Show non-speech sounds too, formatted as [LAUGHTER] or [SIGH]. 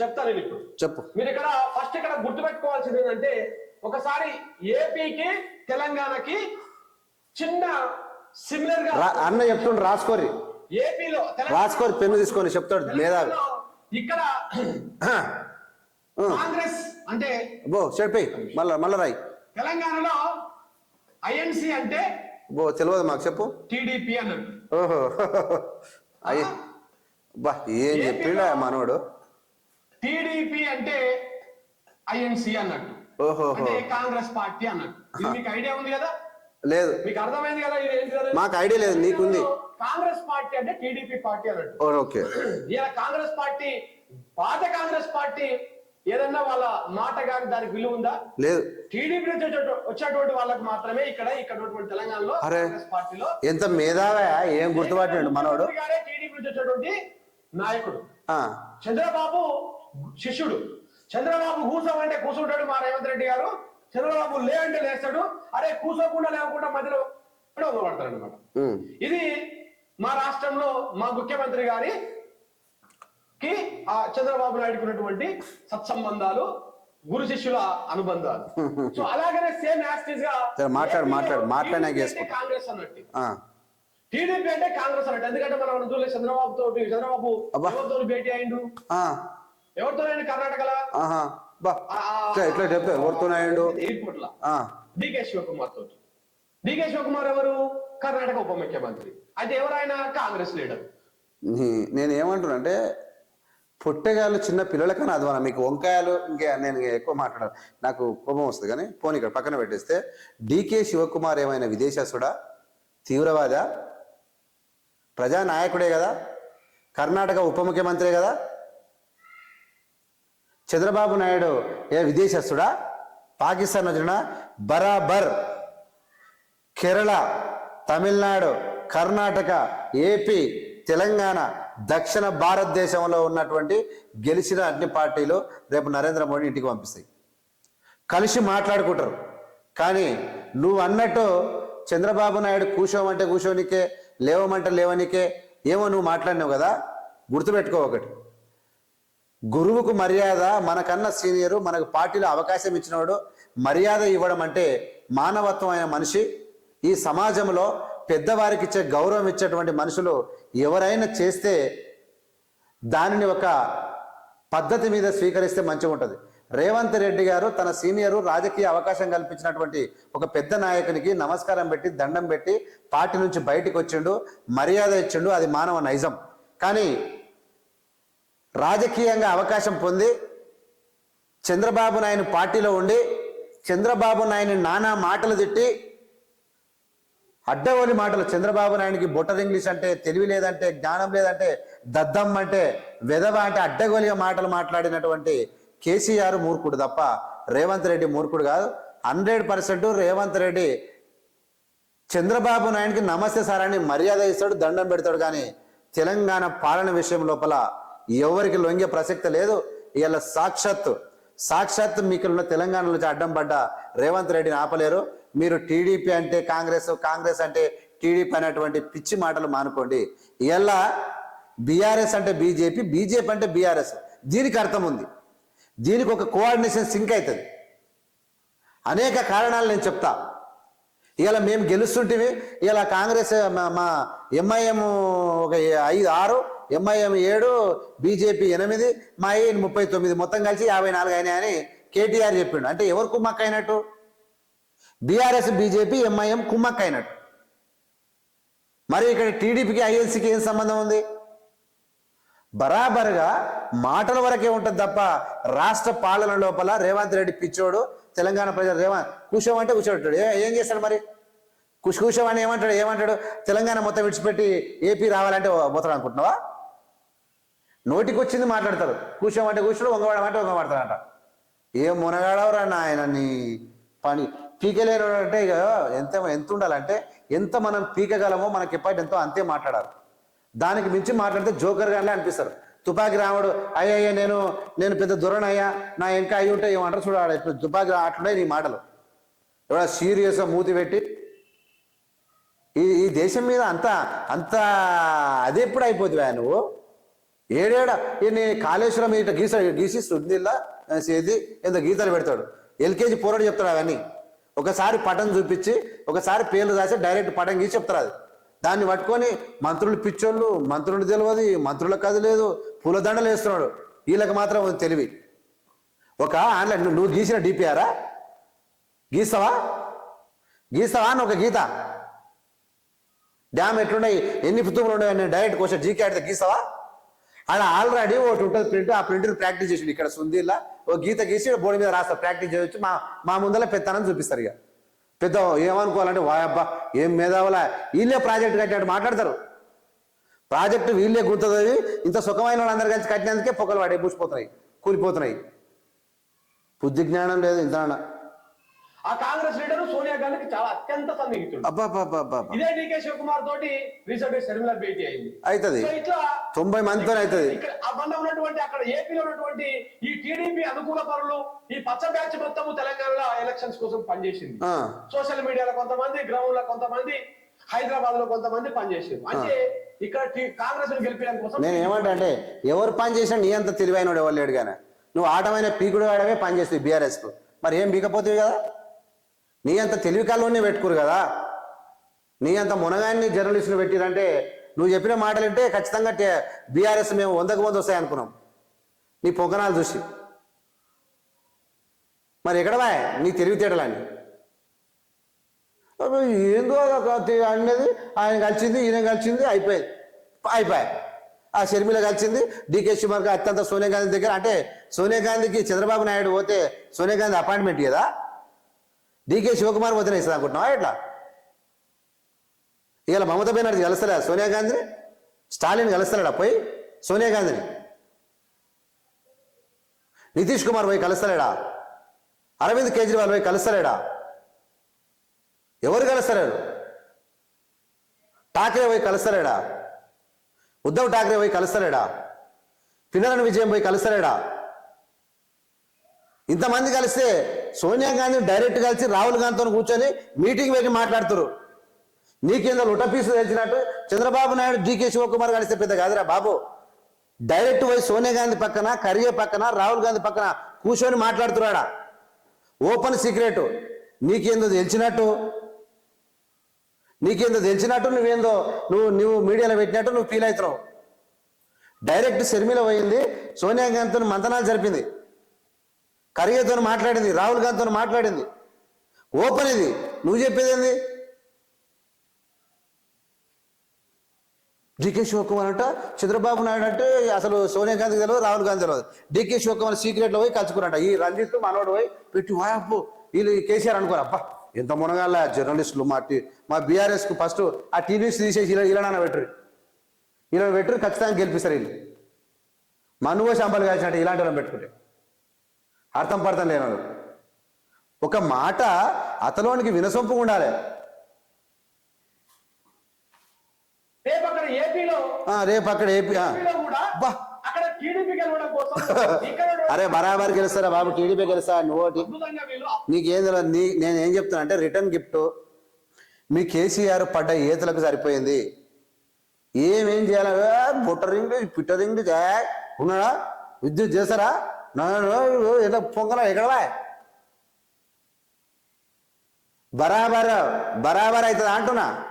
చెప్తాను ఇప్పుడు చెప్పు. మీరు ఇక్కడ ఫస్ట్ ఇక్కడ గుర్తుపెట్టుకోవాల్సింది ఏంటంటే ఒకసారి ఏపీకి తెలంగాణకి చిన్న సిమిలర్గా అన్న చెప్తుండు రాసుకోరి. ఏపీలో రాసుకోరి పెన్ను తీసుకొని చెప్తాడు తెలంగాణలో ఇక్కడ కాంగ్రెస్ అంటే బో చెప్పి మళ్ళా మళ్ళా రాయి. తెలంగాణలో ఐఎన్సి అంటే బో తెలియదు మాకు చెప్పు. టిడిపి అన్నట్టు. ఓహో. అయ్యి. బా ఏం చెప్పిండా మనోడు. టిడిపి అంటే ఐఎన్సి అన్నట్టు. అంటే కాంగ్రెస్ పార్టీ అన్నట్టు. ఇది మీకు ఐడియా ఉంది కదా? లేదు. మీకు అర్థమైంది కదా ఇది ఏంటి కదా? మాకు ఐడియా లేదు నీకుంది. కాంగ్రెస్ పార్టీ అంటే టీడీపీ పార్టీ అన్నట్టు. ఓకే. ఇలా కాంగ్రెస్ పార్టీ పాత కాంగ్రెస్ పార్టీ ఏదన్నా వాళ్ళ మాట కానీ దానికి విలువ ఉందా? లేదు. టీడీపీ వచ్చేటువంటి వాళ్ళకి మాత్రమే ఇక్కడ ఇక్కడ తెలంగాణలో. కాంగ్రెస్ పార్టీలో ఎంత మేధావా ఏం గుర్తుపట్టిండు మనోడు. టీడీపీ నుంచి వచ్చేటువంటి నాయకుడు. చంద్రబాబు శిష్యుడు. చంద్రబాబు కూసోమంటే కూర్చుంటాడు మా రేవంత్ రెడ్డి గారు. చంద్రబాబు లే అంటే లేస్తాడు. అరే కూసోకుండా లేకుండా మధ్యలో పడతాడు అనమాట ఇది మా రాష్ట్రంలో మా ముఖ్యమంత్రి గారి కి ఆ చంద్రబాబు నాయుడుకి ఉన్నటువంటి సత్సంబంధాలు గురు శిష్యుల అనుబంధాలు. సో అలాగనే సేమ్ యాస్టీస్గా మాట్లాడు, మాట్లాడు, చేసుకుంటా. కాంగ్రెస్ అన్నట్టు. టీడీపీ అంటే కాంగ్రెస్ అన్నట్టు. ఎందుకంటే మనం చూడలేదు చంద్రబాబు తోటి చంద్రబాబు భేటీ అయిండు. ఆ, ఎవరితో అయిండు కర్ణాటకలో ఇట్లా చెప్తా ఆ, డికే శివకుమార్ తోటి. డికే శివకుమార్ ఎవరు? కర్ణాటక ఉప ముఖ్యమంత్రి. అయితే ఎవరైనా కాంగ్రెస్ లీడర్? ఏమంటున్నానంటే పుట్టగాలు చిన్న పిల్లలకన్నా అది మన మీకు వంకాయలు ఇంకా నేను ఎక్కువ మాట్లాడాను నాకు కోపం వస్తుంది కానీ పోనీ ఇక్కడ పక్కన పెట్టేస్తే డీకే శివకుమార్ ఏమైనా విదేశస్తుడా తీవ్రవాద? ప్రజానాయకుడే కదా? కర్ణాటక ఉప ముఖ్యమంత్రి కదా? చంద్రబాబు నాయుడు ఏ విదేశస్తుడా పాకిస్తాన్ వచ్చిన బరాబర్. కేరళ తమిళనాడు కర్ణాటక ఏపీ తెలంగాణ దక్షిణ భారతదేశంలో ఉన్నటువంటి గెలిచిన అన్ని పార్టీలు రేపు నరేంద్ర మోడీ ఇంటికి పంపిస్తాయి. కలిసి మాట్లాడుకుంటారు. కానీ నువ్వు అన్నట్టు చంద్రబాబు నాయుడు కూర్చోమంటే కూర్చోనికే లేవమంటే లేవనికే ఏమో నువ్వు మాట్లాడినావు కదా? గుర్తుపెట్టుకో ఒకటి. గురువుకు మర్యాద మనకన్నా సీనియరు మనకు పార్టీలో అవకాశం ఇచ్చినవాడు మర్యాద ఇవ్వడం అంటే మానవత్వం అయిన మనిషి. ఈ సమాజంలో పెద్దవారికి ఇచ్చే గౌరవం ఇచ్చేటువంటి మనుషులు ఎవరైనా చేస్తే దానిని ఒక పద్ధతి మీద స్వీకరిస్తే మంచిగా ఉంటుంది. రేవంత్ రెడ్డి గారు తన సీనియరు రాజకీయ అవకాశం కల్పించినటువంటి ఒక పెద్ద నాయకునికి నమస్కారం పెట్టి దండం పెట్టి పార్టీ నుంచి బయటికి వచ్చిండు మర్యాద ఇచ్చిండు అది మానవ నైజం. కానీ రాజకీయంగా అవకాశం పొంది చంద్రబాబు నాయుడు పార్టీలో ఉండి చంద్రబాబు నాయుని నానా మాటలు తిట్టి అడ్డవని మాటలు చంద్రబాబు నాయుడికి బొటర్ ఇంగ్లీష్ అంటే తెలివి లేదంటే జ్ఞానం లేదంటే దద్దం అంటే వెధవ అంటే అడ్డగోలిగా మాటలు మాట్లాడినటువంటి కేసీఆర్ మూర్ఖుడు తప్ప రేవంత్ రెడ్డి మూర్ఖుడు కాదు. హండ్రెడ్ పర్సెంట్ రేవంత్ రెడ్డి చంద్రబాబు నాయుడికి నమస్తే సార్ అని మర్యాద ఇస్తాడు దండం పెడతాడు. కానీ తెలంగాణ పాలన విషయం లోపల ఎవరికి లొంగే ప్రసక్తి లేదు. ఇలా సాక్షాత్ సాక్షాత్ మీకున్న తెలంగాణ నుంచి అడ్డం పడ్డ రేవంత్ రెడ్డిని ఆపలేరు. మీరు టీడీపీ అంటే కాంగ్రెస్ కాంగ్రెస్ అంటే టీడీపీ అనేటువంటి పిచ్చి మాటలు మానుకోండి. ఇలా బీఆర్ఎస్ అంటే బీజేపీ బీజేపీ అంటే బీఆర్ఎస్. దీనికి అర్థం ఉంది. దీనికి ఒక కోఆర్డినేషన్ సింక్ అవుతుంది. అనేక కారణాలు నేను చెప్తా. ఇలా మేము గెలుస్తుంటివి ఇలా కాంగ్రెస్ మా ఎంఐఎం ఒక ఐదు ఆరు ఎంఐఎం ఏడు బీజేపీ ఎనిమిది మా ఐఎన్ ముప్పై తొమ్మిది మొత్తం కలిసి యాభై నాలుగు అయినాయని కేటీఆర్ చెప్పిండు. అంటే ఎవరు కుమ్మక్క అయినట్టు బీఆర్ఎస్ బీజేపీ ఎంఐఎం కుమ్మక్క అయినట్టు మరి ఇక్కడ టీడీపీకి ఐఎన్సీకి ఏం సంబంధం ఉంది? బరాబర్గా మాటల వరకే ఉంటుంది తప్ప రాష్ట్ర పాలన లోపల రేవంత్ రెడ్డి పిచ్చోడు తెలంగాణ ప్రజలు రేవంత్ కూర్చోమంటే కూర్చోబెట్టాడు. ఏ ఏం చేస్తాడు మరి? కుష్ కూర్చోమని ఏమంటాడు? ఏమంటాడు? తెలంగాణ మొత్తం విడిచిపెట్టి ఏపీ రావాలంటే పోతాడు అనుకుంటున్నావా? నోటికి వచ్చింది మాట్లాడతారు. కూర్చోమంటే కూర్చోడు వంగవాడమంటే వంగబడతాడంట ఏం మునగాడవరా నాయన నీ పని? పీకలేరు అంటే ఇక ఎంత ఎంత ఉండాలంటే ఎంత మనం పీకగలమో మనకి ఎప్పటి ఎంతో అంతే మాట్లాడాలి. దానికి మించి మాట్లాడితే జోకర్ గానే అనిపిస్తారు. తుపాకి రాముడు అయ్యయ్య నేను నేను పెద్ద దొరనయ్యా నా ఇంకా అయ్యి ఉంటే ఏమంటారు చూడాలి ఇప్పుడు తుపాకి అట్లున్నాయి నీ మాటలు. ఎవడ సీరియస్గా మూతి పెట్టి ఈ ఈ దేశం మీద అంత అంత అదే ఎప్పుడు అయిపోతుందా నువ్వు? ఏడేడ? ఈయన కాళేశ్వరం ఇట్లా గీస గీసి శుద్ధిల్లా చేసి ఇంత గీతలు పెడతాడు. ఎల్కేజీ పోరాడు చెప్తాడు అవన్నీ. ఒకసారి పటం చూపించి ఒకసారి పేర్లు రాసి డైరెక్ట్ పటం గీసి చెప్తారు అది. దాన్ని పట్టుకొని మంత్రులు పిచ్చోళ్ళు మంత్రులు తెలియదు మంత్రులకు అది లేదు పూలదండలు వేస్తున్నాడు. వీళ్ళకి మాత్రం తెలివి. ఒక ఆన్లైన్ నువ్వు గీసిన డిపిఆరా గీస్తావా? గీస్తావా అని ఒక గీత. డ్యామ్ ఎట్లున్నాయి? ఎన్ని పుత్తుములు ఉన్నాయి డైరెక్ట్ క్వశ్చన్. జీకే అడితే గీస్తావా? అలా ఆల్రెడీ ఒకటి ఉంటుంది ప్రింట్ ఆ ప్రింట్ని ప్రాక్టీస్ చేసిండు ఇక్కడ సుందీలా ఓ గీత గీసి బోర్డు మీద రాస్తా ప్రాక్టీస్ చేయొచ్చు. మా మా ముందర పెత్తనని చూపిస్తారు ఇక. పెద్ద ఏమనుకోవాలంటే వాయబ్బా ఏం మేధావులా? వీళ్ళే ప్రాజెక్ట్ కట్టినట్టు మాట్లాడతారు. ప్రాజెక్టు వీళ్ళే గుర్తుంది ఇంత సుఖమైన వాళ్ళందరూ కలిసి కట్టినందుకే పొగలు వాడే పూసిపోతున్నాయి కూలిపోతున్నాయి. బుద్ధి జ్ఞానం లేదు ఇంత ఆ కాంగ్రెస్ లీడర్ సోనియా గాంధీకి చాలా అత్యంత సన్నిహితుడు. ఇదే డీకే శివకుమార్ తోటి రీసెంట్ షర్మిల భేటీ అయింది. అవుతుంది ఇట్లా తొంభై మందితో అవుతుంది బండ ఉన్నటువంటి అక్కడ ఏపీలో ఉన్నటువంటి ఈ టీడీపీ అనుకూల పరులు ఈ పచ్చ బ్యాచ్ మొత్తము తెలంగాణలో ఎలక్షన్స్ కోసం పనిచేసింది. సోషల్ మీడియాలో కొంతమంది గ్రౌండ్లో కొంతమంది హైదరాబాద్లో కొంతమంది పనిచేసారు అంటే ఇక్కడ కాంగ్రెస్ గెలిపించడం కోసం నేను ఏమంటా అంటే ఎవరు పని చేసినా నీ అంత తెలివైనడు ఎవరు లేడు కానీ నువ్వు ఆటమైన పీకుడు ఆడమే పని చేస్తావు బీఆర్ఎస్కు మరి ఏం బీకపోతుంది కదా? నీ అంత తెలివి కాలంలోనే పెట్టుకోరు కదా. నీ అంత మునగాన్ని జర్నలిస్టులు పెట్టిరంటే నువ్వు చెప్పిన మాటలు వింటే ఖచ్చితంగా బీఆర్ఎస్ మేము వందకు మంది వస్తాయి అనుకున్నాం. నీ పొగనాలు చూసి. మరి ఎక్కడవా నీ తెలివితేటలని. ఏందో అనేది ఆయన కలిసింది ఈయన కలిసింది అయిపోయింది. అయిపోయాయి ఆ షర్మిల కలిసింది డికే శివకుమార్ అత్యంత సోనియా గాంధీ దగ్గర. అంటే సోనియా గాంధీకి చంద్రబాబు నాయుడు పోతే సోనియా గాంధీ అపాయింట్మెంట్ కదా డికే శివకుమార్ పోతేనే ఇస్తుంది అనుకుంటున్నావా? ఎట్లా? ఇవాళ మమతా బెనర్జీ కలుస్తలే సోనియా గాంధీని? స్టాలిన్ కలుస్తలేడా పోయి? సోనియా గాంధీని? నితీష్ కుమార్ పోయి కలుస్తలేడా? అరవింద్ కేజ్రీవాల్ పోయి కలుస్తలేడా? ఎవరు కలుస్తలేరు? ఠాక్రే పోయి కలుస్తలేడా? ఉద్ధవ్ ఠాక్రే పోయి కలుస్తలేడా? పినరన్ విజయం పోయి కలుస్తలేడా? ఇంతమంది కలిస్తే సోనియా గాంధీ డైరెక్ట్ కలిసి రాహుల్ గాంధీతో కూర్చొని మీటింగ్ పెట్టి మాట్లాడుతారు. నీకేందో లుటపీసు తెలిసినట్టు చంద్రబాబు నాయుడు డీకే శివకుమార్ కలిస్తే పెద్ద కాదురా బాబు. డైరెక్ట్ పోయి సోనియా గాంధీ పక్కన కరియే పక్కన రాహుల్ గాంధీ పక్కన కూర్చొని మాట్లాడుతున్నాడా ఓపెన్ సీక్రెట్. నీకేందో తెలిసినట్టు. నీకేందో తెలిసినట్టు నువ్వేందో నువ్వు నువ్వు మీడియాలో పెట్టినట్టు నువ్వు ఫీల్ అవుతున్నావు. డైరెక్ట్ శర్మిల పోయింది సోనియా గాంధీతో మంతనాలు జరిపింది. ఖర్గేతో మాట్లాడింది రాహుల్ గాంధీతో మాట్లాడింది. ఓపెన్ ఇది. నువ్వు చెప్పేది ఏంది? డికే శివకుమార్ అంట చంద్రబాబు నాయుడు అంటే అసలు సోనియా గాంధీ తెలియదు రాహుల్ గాంధీ తెలియదు డికే శివకుమార్ సీక్రెట్లో పోయి కలుసుకున్నట ఈ రంజిత్ మనోడు పోయి పెట్టి వాయప్పు వీళ్ళు కేసీఆర్ అనుకోరు అబ్బా ఎంత మునగాల జర్నలిస్టులు మా టీ మా బీఆర్ఎస్కు ఫస్ట్ ఆ టీవీస్ తీసేసి ఇలా ఇలా పెట్టరు. ఇలా పెట్టరు ఖచ్చితంగా గెలిపిస్తారు వీళ్ళు. మనువో శాంపలు కాల్చినట్టు ఇలాంటి వాళ్ళని పెట్టుకుంటే. అర్థం పర్థం లేనాడు ఒక మాట అతలోనికి వినసొంపు ఉండాలి. రేపు అక్కడ ఏపీ [LAUGHS] అరే బరాబర్ గెలుస్తారా బాబు? టీడీపీ గెలుస్తా? నువ్వు నీకేం తెలియదు నీ నేను ఏం చెప్తున్నా అంటే రిటర్న్ గిఫ్ట్. మీ కేసీఆర్ పడ్డ ఈతలకు సరిపోయింది. ఏమేం చేయాలి? బుట్టరింగ్ పిట్టరింగ్ ఉన్నాడా? విద్యుత్ చేస్తారా ఏదో పొంగల ఎక్కడవా? బరాబర్ బరాబర్ అవుతుంది అంటున్నా.